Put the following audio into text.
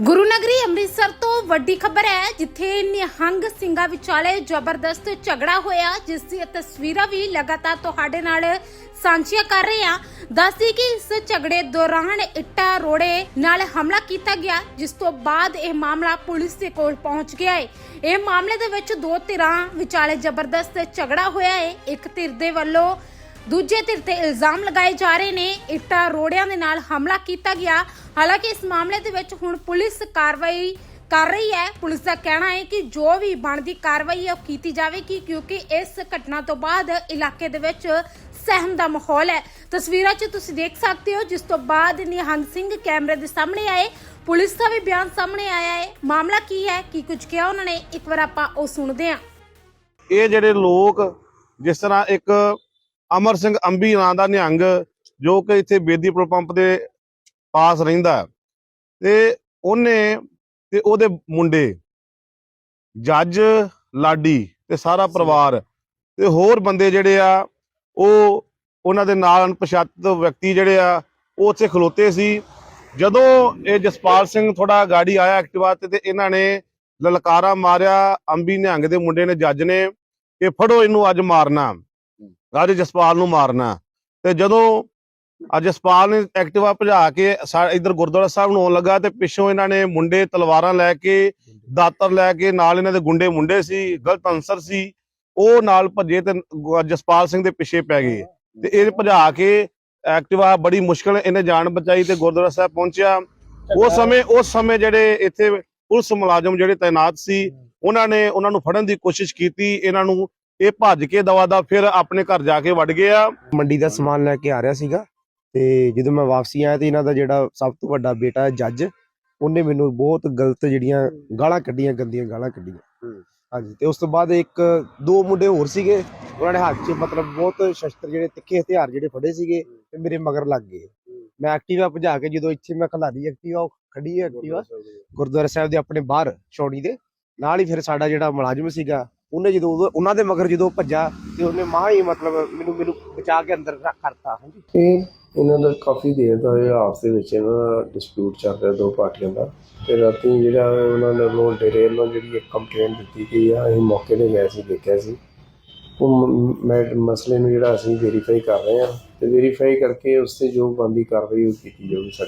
ਗੁਰੂ ਨਗਰੀ ਅੰਮ੍ਰਿਤਸਰ ਤੋਂ ਵੱਡੀ ਖਬਰ ਹੈ, ਜਿੱਥੇ ਨਿਹੰਗ ਸਿੰਘਾਂ ਵਿਚਾਲੇ ਜ਼ਬਰਦਸਤ ਝਗੜਾ ਹੋਇਆ, ਜਿਸ ਦੀਆਂ ਤਸਵੀਰਾਂ ਵੀ ਲਗਾਤਾਰ ਤੁਹਾਡੇ ਨਾਲ ਸਾਂਝੀਆਂ ਕਰ ਰਹੇ ਹਾਂ। ਦੱਸਦੀ ਕਿ ਇਸ ਝਗੜੇ ਦੌਰਾਨ ਇੱਟਾਂ, ਰੋੜੇ ਨਾਲ ਹਮਲਾ ਕੀਤਾ ਗਿਆ, ਜਿਸ ਤੋਂ ਬਾਅਦ ਇਹ ਮਾਮਲਾ ਪੁਲਿਸ ਦੇ ਕੋਲ ਪਹੁੰਚ ਗਿਆ ਹੈ। ਇਹ ਮਾਮਲੇ ਦੇ ਵਿੱਚ ਦੋ ਧਿਰਾਂ ਵਿਚਾਲੇ ਜ਼ਬਰਦਸਤ ਝਗੜਾ ਹੋਇਆ ਹੈ। ਇੱਕ ਧਿਰ ਦੇ ਵੱਲੋਂ ਦੂਜੇ ਧਿਰ ਤੇ ਇਲਜ਼ਾਮ ਲਗਾਏ ਜਾ ਰਹੇ ਨੇ। ਇੱਟਾਂ ਰੋੜਿਆਂ ਦੇ ਨਾਲ ਹਮਲਾ ਕੀਤਾ ਗਿਆ। ਹਾਲਾਂਕਿ ਇਸ ਮਾਮਲੇ ਦੇ ਵਿੱਚ ਹੁਣ ਪੁਲਿਸ ਕਾਰਵਾਈ ਕਰ ਰਹੀ ਹੈ। ਪੁਲਿਸ ਦਾ ਕਹਿਣਾ ਹੈ ਕਿ ਜੋ ਵੀ ਬਣਦੀ ਕਾਰਵਾਈ ਹੈ ਉਹ ਕੀਤੀ ਜਾਵੇਗੀ, ਕਿਉਂਕਿ ਇਸ ਘਟਨਾ ਤੋਂ ਬਾਅਦ ਇਲਾਕੇ ਦੇ ਵਿੱਚ ਸਹਿਮ ਦਾ ਮਾਹੌਲ ਹੈ। ਤਸਵੀਰਾਂ 'ਚ ਤੁਸੀਂ ਦੇਖ ਸਕਦੇ ਹੋ, ਜਿਸ ਤੋਂ ਬਾਅਦ ਨਿਹੰਗ ਸਿੰਘ ਕੈਮਰੇ ਦੇ ਸਾਹਮਣੇ ਆਏ। ਪੁਲਿਸ ਦਾ ਵੀ ਬਿਆਨ ਸਾਹਮਣੇ ਆਇਆ ਹੈ। ਮਾਮਲਾ ਕੀ ਹੈ, ਕੀ ਕੁਝ ਕਿਹਾ ਉਹਨਾਂ ਨੇ? ਇੱਕ ਵਾਰ ਆਪਾਂ ਉਹ ਸੁਣਦੇ ਹਾਂ। ਇਹ ਜਿਹੜੇ ਲੋਕ ਜਿਸ ਤਰ੍ਹਾਂ ਇੱਕ ਅਮਰ ਸਿੰਘ ਅੰਬੀ ਨਾਂ ਦਾ ਨਿਹੰਗ ਜੋ ਕਿ ਇੱਥੇ ਬੇਦੀ ਪੈਟਰੋਲ ਪੰਪ ਦੇ ਪਾਸ ਰਹਿੰਦਾ ਤੇ ਉਹਨੇ ਤੇ ਉਹਦੇ ਮੁੰਡੇ ਜੱਜ ਲਾਡੀ ਤੇ ਸਾਰਾ ਪਰਿਵਾਰ ਤੇ ਹੋਰ ਬੰਦੇ ਜਿਹੜੇ ਆ ਉਹ ਉਹਨਾਂ ਦੇ ਨਾਲ ਅਣਪਛਾਤਿਤ ਵਿਅਕਤੀ ਜਿਹੜੇ ਆ ਉਹ ਉੱਥੇ ਖਲੋਤੇ ਸੀ। ਜਦੋਂ ਇਹ ਜਸਪਾਲ ਸਿੰਘ ਥੋੜਾ ਗਾੜੀ ਆਇਆ ਐਕਟਿਵਾ ਤੇ ਤੇ ਇਹਨਾਂ ਨੇ ਲਲਕਾਰਾ ਮਾਰਿਆ। ਅੰਬੀ ਨਿਹੰਗ ਦੇ ਮੁੰਡੇ ਨੇ ਜੱਜ ਨੇ ਕਿ ਫੜੋ ਇਹਨੂੰ ਅੱਜ ਮਾਰਨਾ। ਅੱਜ ਜਸਪਾਲ ਨੂੰ ਮਾਰਨਾ। ਤੇ ਜਦੋਂ ਅੱਜ ਜਸਪਾਲ ਨੇ ਐਕਟਿਵਾ ਭਜਾ ਕੇ ਇੱਧਰ ਗੁਰਦੁਆਰਾ ਸਾਹਿਬ ਨੂੰ ਆਉਣ ਲੱਗਾ ਤੇ ਪਿੱਛੋਂ ਇਹਨਾਂ ਨੇ ਮੁੰਡੇ ਤਲਵਾਰਾਂ ਲੈ ਕੇ ਦਾਤਰ ਲੈ ਕੇ ਨਾਲ ਇਹਨਾਂ ਦੇ ਗੁੰਡੇ ਮੁੰਡੇ ਸੀ ਗਲਤ ਅਨਸਰ ਸੀ ਉਹ ਨਾਲ ਭੱਜੇ ਤੇ ਜਸਪਾਲ ਸਿੰਘ ਦੇ ਪਿੱਛੇ ਪੈ ਗਏ। ਤੇ ਇਹ ਭਜਾ ਕੇ ਐਕਟਿਵਾ ਬੜੀ ਮੁਸ਼ਕਲ ਇਹਨੇ ਜਾਨ ਬਚਾਈ ਤੇ ਗੁਰਦੁਆਰਾ ਸਾਹਿਬ ਪਹੁੰਚਿਆ। ਉਸ ਸਮੇਂ ਉਸ ਸਮੇਂ ਜਿਹੜੇ ਇੱਥੇ ਪੁਲਿਸ ਮੁਲਾਜ਼ਮ ਜਿਹੜੇ ਤਾਇਨਾਤ ਸੀ ਉਹਨਾਂ ਨੇ ਉਹਨਾਂ ਨੂੰ ਫੜਨ ਦੀ ਕੋਸ਼ਿਸ਼ ਕੀਤੀ ਇਹਨਾਂ ਨੂੰ ਇਹ ਭੱਜ ਕੇ ਦਵਾ ਦਾ ਫਿਰ ਆਪਣੇ ਘਰ ਜਾ ਕੇ ਵੜ ਗਏ ਆ ਮੰਡੀ ਦਾ ਸਮਾਨ ਲੈ ਕੇ ਆ ਰਿਹਾ ਸੀਗਾ ਤੇ ਜਦੋਂ ਮੈਂ ਵਾਪਸੀ ਆਇਆ ਤੇ ਇਹਨਾਂ ਦਾ ਜਿਹੜਾ ਸਭ ਤੋਂ ਵੱਡਾ ਬੇਟਾ ਹੈ ਜੱਜ ਉਹਨੇ ਮੈਨੂੰ ਬਹੁਤ ਗਲਤ ਜਿਹੜੀਆਂ ਗਾਲਾਂ ਕੱਢੀਆਂ ਗੰਦੀਆਂ ਗਾਲਾਂ ਕੱਢੀਆਂ। ਹਾਂਜੀ ਤੇ ਉਸ ਤੋਂ ਬਾਅਦ ਇੱਕ ਦੋ ਮੁੰਡੇ ਹੋਰ ਸੀਗੇ ਉਹਨਾਂ ਨੇ ਹੱਥ 'ਚ ਮਤਲਬ ਬਹੁਤ ਸ਼ਸਤਰ ਜਿਹੜੇ ਤਿੱਖੇ ਹਥਿਆਰ ਜਿਹੜੇ ਫੜੇ ਸੀਗੇ ਤੇ ਮੇਰੇ ਮਗਰ ਲੱਗ ਗਏ। ਮੈਂ ਐਕਟਿਵਾ ਭਜਾ ਕੇ ਜਦੋਂ ਇੱਥੇ ਮੈਂ ਖਲਾਰੀ ਐਕਟਿਵਾ ਖੜੀ ਹੈ ਐਕਟਿਵਾ ਗੁਰਦੁਆਰਾ ਸਾਹਿਬ ਦੇ ਆਪਣੇ ਬਾਹਰ ਚੌੜੀ ਦੇ। ਨਾਲ ਹੀ ਫਿਰ ਸਾਡਾ ਜਿਹੜਾ ਮੁਲਾਜ਼ਮ ਸੀਗਾ ਉਹਨੇ ਜਦੋਂ ਉਹਨਾਂ ਦੇ ਮਗਰ ਜਦੋਂ ਭੱਜਾ ਤੇ ਉਹਨੇ ਮਾਂ ਹੀ ਮਤਲਬ ਮੈਨੂੰ ਮੈਨੂੰ ਬਚਾ ਕੇ ਅੰਦਰ ਕਰਤਾ, ਹਾਂਜੀ। ਇਹ ਇਹਨਾਂ ਦਾ ਕਾਫੀ ਦੇਰ ਦਾ ਇਹ ਆਪਸ ਦੇ ਵਿੱਚ ਇਹਨਾਂ ਦਾ ਡਿਸਪਿਊਟ ਚੱਲ ਰਿਹਾ ਦੋ ਪਾਰਟੀਆਂ ਦਾ। ਤੇ ਰਾਤੀ ਜਿਹੜਾ ਉਹਨਾਂ ਨੇ ਵੱਲੋਂ ਡੇਰੇ ਵੱਲੋਂ ਜਿਹੜੀ ਇੱਕ ਕੰਪਲੇਂਟ ਦਿੱਤੀ ਗਈ ਆ, ਅਸੀਂ ਮੌਕੇ ਤੇ ਗਏ ਸੀ, ਦੇਖਿਆ ਸੀ। ਉਹ ਮੈਂ ਮਸਲੇ ਨੂੰ ਜਿਹੜਾ ਅਸੀਂ ਵੈਰੀਫਾਈ ਕਰ ਰਹੇ ਹਾਂ, ਤੇ ਵੈਰੀਫਾਈ ਕਰਕੇ ਉਸ ਤੇ ਜੋ ਬੰਦੀ ਕਾਰਵਾਈ ਉਹ ਕੀਤੀ ਜਾਊਗੀ ਸਾਡੀ